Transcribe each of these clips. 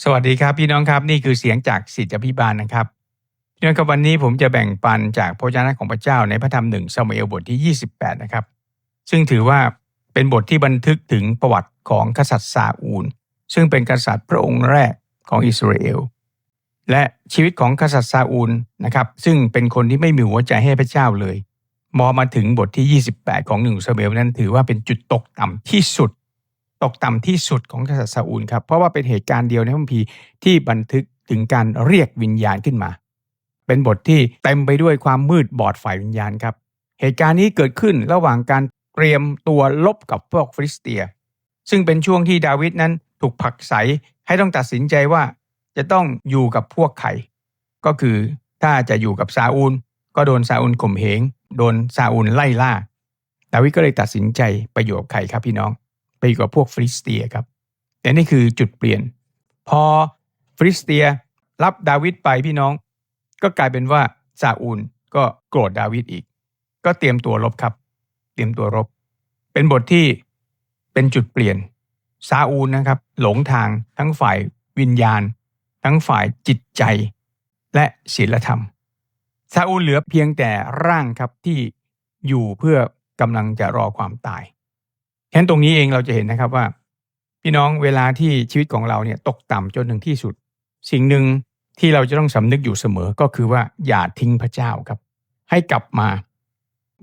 สวัสดีครับพี่น้องครับนี่คือเสียงจากสิทธิพิบาลนะครับพี่น้องครับวันนี้ผมจะแบ่งปันจากพระเจ้าของพระเจ้าในพระธรรมหนึ่งซามูเอลบทที่ 28 นะครับ ซึ่งถือว่าเป็นบทที่บันทึกถึงประวัติของกษัตริย์ซาอูล ซึ่งเป็นกษัตริย์พระองค์แรกของอิสราเอลและชีวิตของกษัตริย์ซาอูลนะครับ ซึ่งเป็นคนที่ไม่มีหัวใจให้พระเจ้าเลย มอมาถึงบทที่ 28 ของหนึ่งซามูเอลนั้นถือว่าเป็นจุดตกต่ำที่สุด ตกต่ำที่สุดของกษัตริย์ซาอูลครับ เพราะว่าเป็นเหตุการณ์เดียวในพระคัมภีร์ที่บันทึกถึงการเรียกวิญญาณขึ้นมา เป็นบทที่เต็มไปด้วยความมืดบอดฝ่ายวิญญาณครับ เหตุการณ์นี้เกิดขึ้นระหว่างการเตรียมตัวลบกับพวกฟิลิสเตีย ซึ่งเป็นช่วงที่ดาวิดนั้นถูกผลักไสให้ต้องตัดสินใจว่าจะต้องอยู่กับพวกใครก็คือถ้าจะอยู่กับซาอูล ก็โดนซาอูลข่มเหงโดนซาอูลไล่ล่า ดาวิดก็เลยตัดสินใจไปอยู่กับใครครับพี่น้อง ไปอยู่กับพวกฟิลิสเตียครับแต่นี่คือจุดเปลี่ยน พอฟิลิสเตียรับดาวิดไปพี่น้อง ก็กลายเป็นว่าซาอูลก็โกรธดาวิดอีก ก็เตรียมตัวรบครับ เตรียมตัวรบ เป็นบทที่เป็นจุดเปลี่ยนซาอูลนะครับ หลงทางทั้งฝ่ายวิญญาณ ทั้งฝ่ายจิตใจและศีลธรรมซาอูลเหลือเพียงแต่ร่างครับที่อยู่เพื่อกำลังจะรอความตาย ฉะนั้นตรงนี้เองเราจะเห็นนะครับว่า พี่น้องเวลาที่ชีวิตของเราเนี่ยตกต่ำจนถึงที่สุด สิ่งหนึ่งที่เราจะต้องสำนึกอยู่เสมอก็คือว่าอย่าทิ้งพระเจ้าครับ ให้กลับมา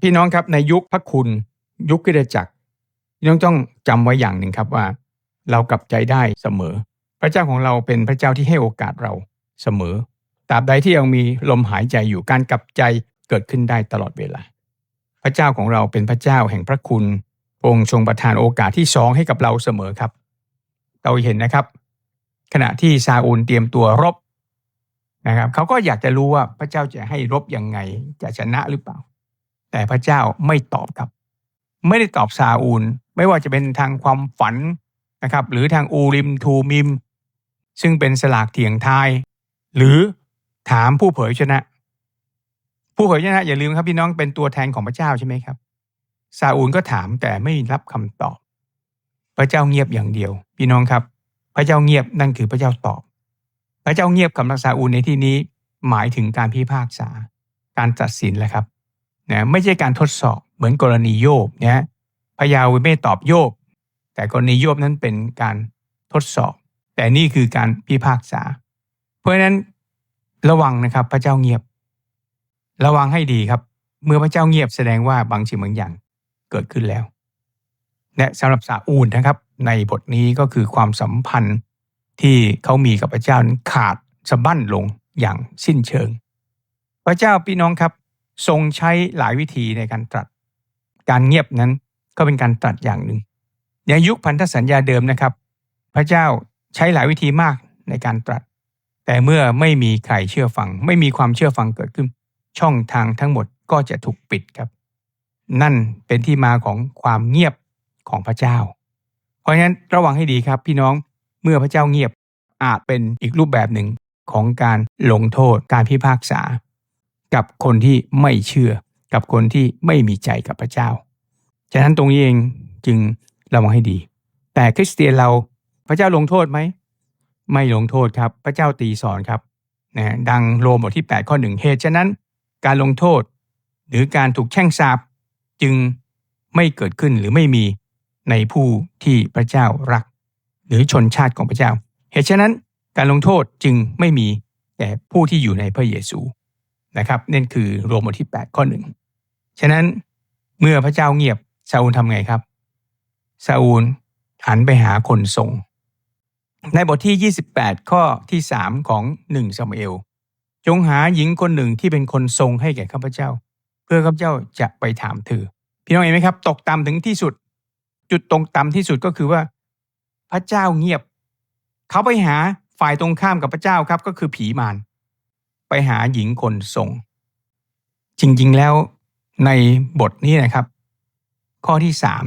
พี่น้องครับในยุคพระคุณ ยุคกิจจักรพี่น้องต้องจำไว้อย่างหนึ่งครับว่า เรากลับใจได้เสมอ พระเจ้าของเราเป็นพระเจ้าที่ให้โอกาสเราเสมอตราบใดที่ยังมีลมหายใจอยู่การกลับใจเกิดขึ้นได้ตลอดเวลา พระเจ้าของเราเป็นพระเจ้าแห่งพระคุณ พระองค์ทรงประทานโอกาสที่สองให้กับเราเสมอครับ เราเห็นนะครับ ขณะที่ซาอูลเตรียมตัวรบนะครับเขาก็อยากจะรู้ว่าพระเจ้าจะให้รบยังไงจะชนะหรือเปล่า แต่พระเจ้าไม่ตอบครับ ไม่ได้ตอบซาอูล ไม่ว่าจะเป็นทางความฝันนะครับ หรือทางอูริมทูมิม ซึ่งเป็นสลากเถียงทาย หรือถามผู้เผยชนะ ผู้เผยชนะอย่าลืมครับพี่น้องเป็นตัวแทนของพระเจ้าใช่ไหมครับ ซาอูลก็ถามแต่ไม่รับคำตอบ พระเจ้าเงียบอย่างเดียว พี่น้องครับ พระเจ้าเงียบนั่นคือพระเจ้าตอบ พระเจ้าเงียบกับซาอูลในที่นี้หมายถึงการพิพากษา การตัดสินแหละครับนะไม่ใช่การทดสอบเหมือนกรณีโยบนะพระยาเวไม่ตอบโยบ แต่กรณีโยบนั้นเป็นการทดสอบ แต่นี่คือการพิพากษา เพราะฉะนั้นระวังนะครับพระเจ้าเงียบ ระวังให้ดีครับ เมื่อพระเจ้าเงียบแสดงว่าบางสิ่งบางอย่าง เกิดขึ้นแล้ว และสำหรับซาอูลนะครับ ในบทนี้ก็คือความสัมพันธ์ที่เขามีกับพระเจ้านั้นขาดสะบั้นลงอย่างสิ้นเชิง พระเจ้าพี่น้องครับ ทรงใช้หลายวิธีในการตรัส การเงียบนั้นก็เป็นการตรัสอย่างหนึ่ง ในยุคพันธสัญญาเดิมนะครับ พระเจ้าใช้หลายวิธีมากในการตรัส แต่เมื่อไม่มีใครเชื่อฟัง ไม่มีความเชื่อฟังเกิดขึ้น ช่องทางทั้งหมดก็จะถูกปิดครับ นั่นเป็นที่มาของความเงียบของพระเจ้า เพราะฉะนั้นระวังให้ดีครับพี่น้องเมื่อพระเจ้าเงียบอาจเป็นอีกรูปแบบหนึ่งของการลงโทษการพิพากษา กับคนที่ไม่เชื่อ กับคนที่ไม่มีใจกับพระเจ้า ฉะนั้นตรงนี้เองจึงระวังให้ดี แต่คริสเตียนเราพระเจ้าลงโทษไหม ไม่ลงโทษครับ พระเจ้าตีสอนครับนะดังโรมบทที่ 8 ข้อหนึ่งเหตุฉะนั้นการลงโทษ หรือการถูกแช่งสาป จึงไม่เกิดขึ้นหรือไม่มีในผู้ที่พระเจ้ารัก หรือชนชาติของพระเจ้า เหตุฉะนั้นการลงโทษจึงไม่มีแต่ผู้ที่อยู่ในพระเยซูนะครับนั่นคือโรมบทที่ 8 ข้อหนึ่งฉะนั้นเมื่อพระเจ้าเงียบซาอูลทำไงครับซาอูลหันไปหาคนทรง ในบทที่ 28 ข้อที่ 3 ของ1ซามูเอล จงหาหญิงคนหนึ่งที่เป็นคนทรงให้แก่ข้าพเจ้า เพื่อข้าพเจ้าจะไปถามเธอ พี่น้องเห็นไหมครับ ตกต่ำถึงที่สุด จุดตรงต่ำที่สุดก็คือว่า พระเจ้าเงียบ เขาไปหาฝ่ายตรงข้ามกับพระเจ้าครับ ก็คือผีมารไปหาหญิงคนทรง จริง ๆ แล้วในบทนี้นะครับ ข้อที่สาม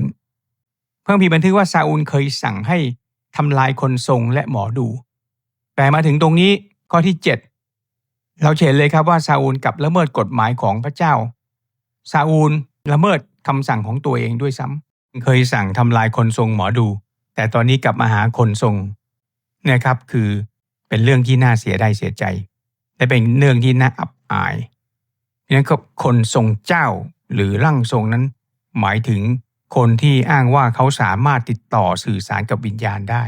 เพิ่งมีบันทึกว่าซาอูลเคยสั่งให้ทำลายคนทรงและหมอดู แต่มาถึงตรงนี้ข้อที่เจ็ดเราเห็นเลยครับว่าซาอูลกับละเมิดกฎหมายของพระเจ้าซาอูลละเมิด คำสั่งของตัวเองด้วยซ้ำเคยสั่งทำลายคนทรงหมอดู แต่ตอนนี้กลับมาหาคนทรงนะครับคือเป็นเรื่องที่น่าเสียดายเสียใจ และเป็นเรื่องที่น่าอับอายนั้นคนทรงเจ้าหรือร่างทรงนั้น หมายถึงคนที่อ้างว่าเขาสามารถติดต่อสื่อสารกับวิญญาณได้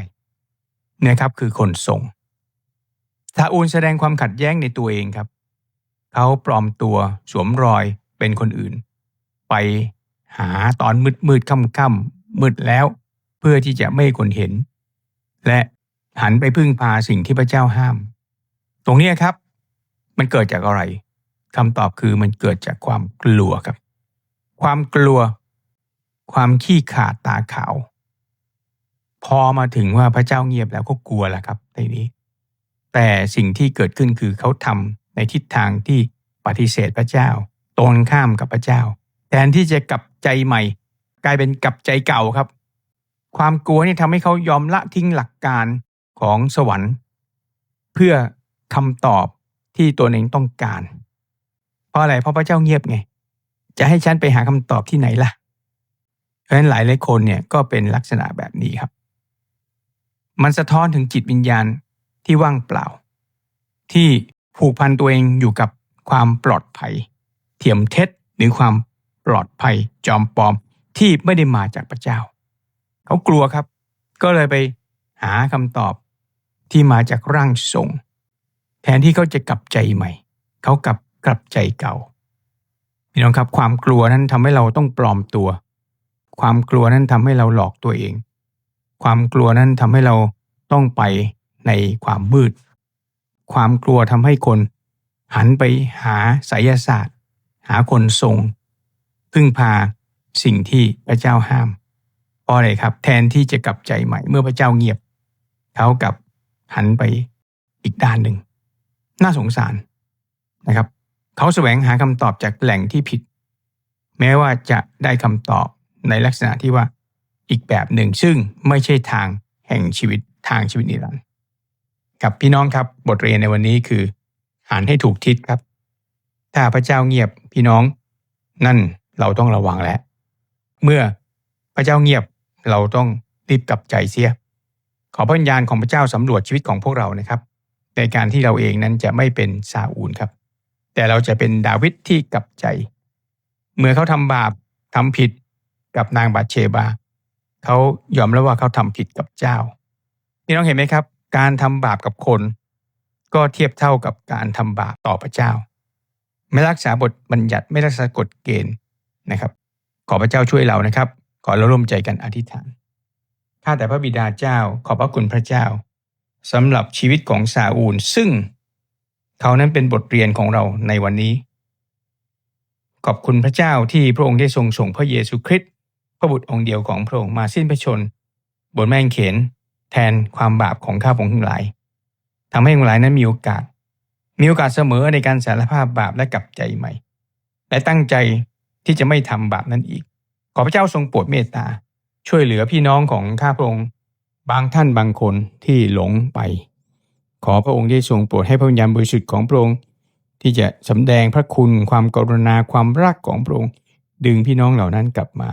นะครับคือคนทรงซาอูลแสดงความขัดแย้งในตัวเองครับ เขาปลอมตัวสวมรอยเป็นคนอื่น ไป หาตอนมืดมืดค่ำค่ำมืดแล้ว เพื่อที่จะไม่คนเห็น และหันไปพึ่งพาสิ่งที่พระเจ้าห้าม ตรงนี้ครับ มันเกิดจากอะไรคำตอบคือมันเกิดจากความกลัวครับ ความกลัว ความขี้ขาดตาขาว พอมาถึงว่าพระเจ้าเงียบแล้วก็กลัวแล้วครับในนี้ แต่สิ่งที่เกิดขึ้นคือเขาทำในทิศทางที่ปฏิเสธพระเจ้าตรงข้ามกับพระเจ้า แทนที่จะกลับ ใจใหม่ กลายเป็นกลับใจเก่าครับ ความกลัวนี่ทำให้เขายอมละทิ้งหลักการของสวรรค์ เพื่อคำตอบที่ตัวเองต้องการ เพราะอะไรเพราะพระเจ้าเงียบไง จะให้ฉันไปหาคำตอบที่ไหนล่ะ เพราะฉะนั้นหลายหลายคนเนี่ยก็เป็นลักษณะแบบนี้ครับ มันสะท้อนถึงจิตวิญญาณที่ว่างเปล่า ที่ผูกพันตัวเองอยู่กับความปลอดภัย เทียมเท็จหรือความ ปลอดภัยจอมปลอมที่ไม่ได้มาจากพระเจ้า เขากลัวครับ ก็เลยไปหาคำตอบที่มาจากร่างทรง แทนที่เขาจะกลับใจใหม่ เขากลับกลับใจเก่าพี่น้องครับความกลัวนั้นทำให้เราต้องปลอมตัว ความกลัวนั้นทำให้เราหลอกตัวเอง ความกลัวนั้นทำให้เราต้องไปในความมืด ความกลัวทำให้คนหันไปหาไสยศาสตร์ หาคนทรง พึ่งพาสิ่งที่พระเจ้าห้ามเพราะอะไรครับ แทนที่จะกลับใจใหม่ เมื่อพระเจ้าเงียบ เขากลับหันไปอีกด้านหนึ่ง น่าสงสารนะครับ เขาแสวงหาคำตอบจากแหล่งที่ผิด แม้ว่าจะได้คำตอบในลักษณะที่ว่าอีกแบบหนึ่ง ซึ่งไม่ใช่ทางแห่งชีวิตทางชีวิตนิรันดร์กับพี่น้องครับบทเรียนในวันนี้คือหันให้ถูกทิศครับ ถ้าพระเจ้าเงียบพี่น้อง นั่น เราต้องระวังแล้ว เมื่อพระเจ้าเงียบเราต้องรีบกลับใจเสีย ขอพระวิญญาณของพระเจ้าสำรวจชีวิตของพวกเรานะครับ ในการที่เราเองนั้นจะไม่เป็นซาอูลครับ แต่เราจะเป็นดาวิดที่กลับใจ เมื่อเขาทำบาปทำผิดกับนางบาดเชบา เขายอมรับว่าเขาทำผิดกับเจ้าพี่น้องเห็นไหมครับ การทำบาปกับคน ก็เทียบเท่ากับการทำบาปต่อพระเจ้า ไม่รักษาบทบัญญัติไม่รักษากฎเกณฑ์ นะครับ ขอพระเจ้าช่วยเรานะครับ ขอเราร่วมใจกันอธิษฐานข้าแต่พระบิดาเจ้า ขอบพระคุณพระเจ้าสำหรับชีวิตของซาอูล ซึ่งเขานั้นเป็นบทเรียนของเราในวันนี้ ขอบคุณพระเจ้าที่พระองค์ได้ทรงส่งพระเยซูคริสต์พระบุตรองค์เดียวของพระองค์มาสิ้นพระชน บนแมงเขนแทนความบาปของข้าพงทั้งหลายทำให้ทั้งหลายนั้นมีโอกาส มีโอกาสเสมอในการสารภาพบาปและกลับใจใหม่ และตั้งใจ ที่จะไม่ทำบาปนั้นอีก ขอพระเจ้าทรงโปรดเมตตา ช่วยเหลือพี่น้องของข้าพระองค์บางท่านบางคนที่หลงไป ขอพระองค์ได้ทรงโปรดให้พระวิญญาณบริสุทธิ์ของพระองค์ที่จะสำแดงพระคุณความกรุณาความรักของพระองค์ดึงพี่น้องเหล่านั้นกลับมา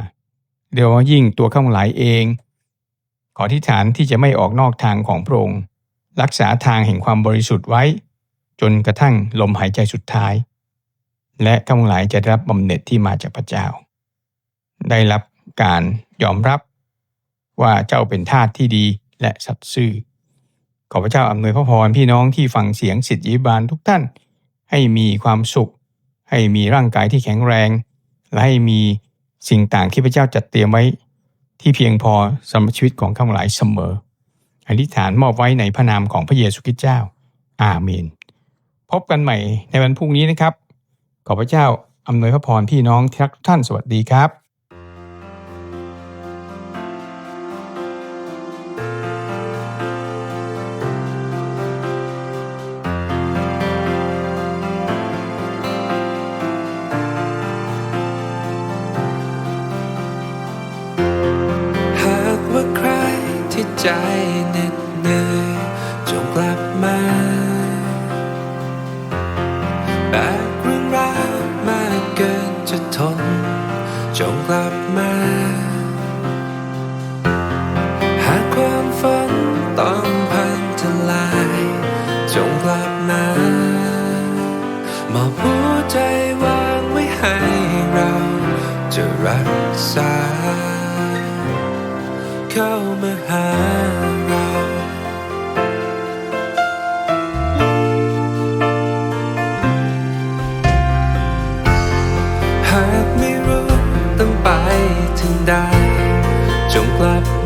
เดี๋ยวยิ่งตัวข้าพงหลายเอง ขอที่ฐานที่จะไม่ออกนอกทางของพระองค์รักษาทางแห่งความบริสุทธิ์ไว้ จนกระทั่งลมหายใจสุดท้าย และข้งหลายจะได้รับบำเหน็จที่มาจากพระเจ้า ได้รับการยอมรับว่าเจ้าเป็นทาสที่ดีและสัตย์ซื่อ ขอพระเจ้าอำนวยพระพรพี่น้องที่ฟังเสียงสิทธิบาลทุกท่าน ให้มีความสุข ให้มีร่างกายที่แข็งแรง และให้มีสิ่งต่างที่พระเจ้าจัดเตรียมไว้ที่เพียงพอสำหรับชีวิตของข้างหลายเสมอ อธิษฐานมอบไว้ในพระนามของพระเยซูคริสต์เจ้า อาเมน พบกันใหม่ในวันพรุ่งนี้นะครับ ขอพระเจ้าอำนวยพระพรพี่น้องทุกท่านสวัสดีครับหากว่าใครที่ใจ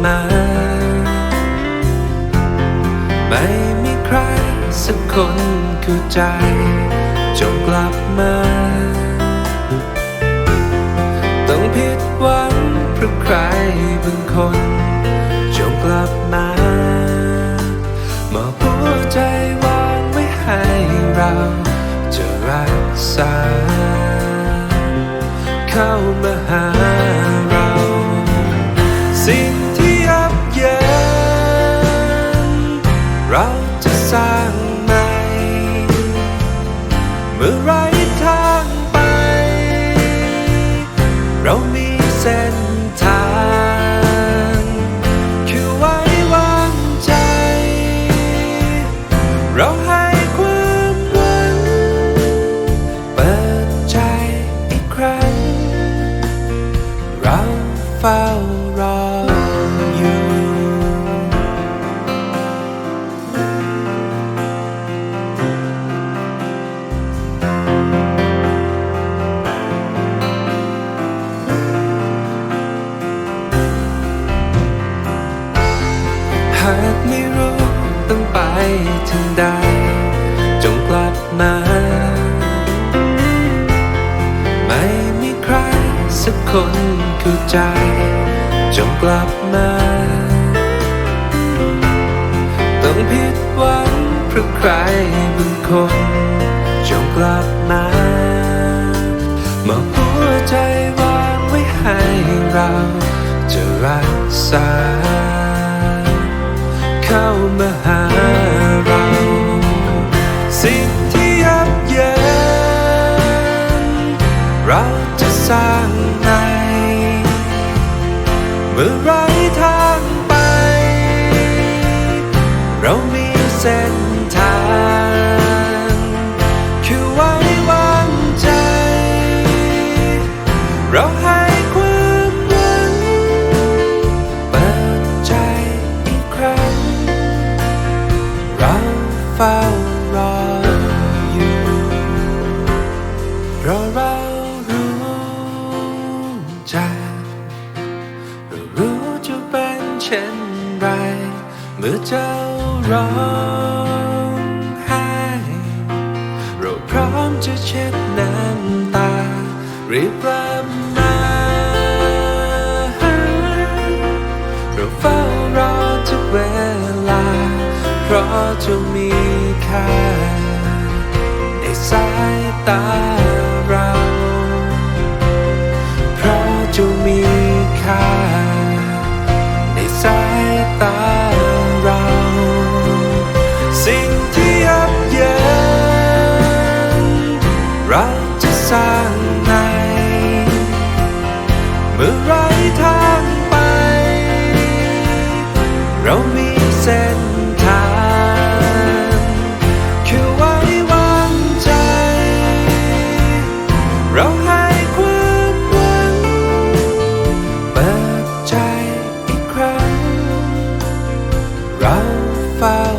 มาไม่มีใครสักคนเข้าใจ จงกลับมา ต้องผิดหวังเพราะใครบางคน จงกลับมามอบหัวใจวางไว้ให้เราจะรักษา เข้ามาหาเรา สิ่ง เราจะสร้างใหม่ เมื่อไรทางไป เรามีเส้นทาง คือไว้วางใจ เราให้ หากไม่รู้ต้องไปถึงใด จงกลับมา ไม่มีใครสักคนเข้าใจ จงกลับมา ต้องผิดหวังเพราะใครบางคน จงกลับมามาหัวใจวางไว้ให้เราจะรักษา เข้า ช็ดน้ำตารีบกลับมาเราเฝ้ารอทุกเวลา เพราะจะมีค่าในสายตา Five.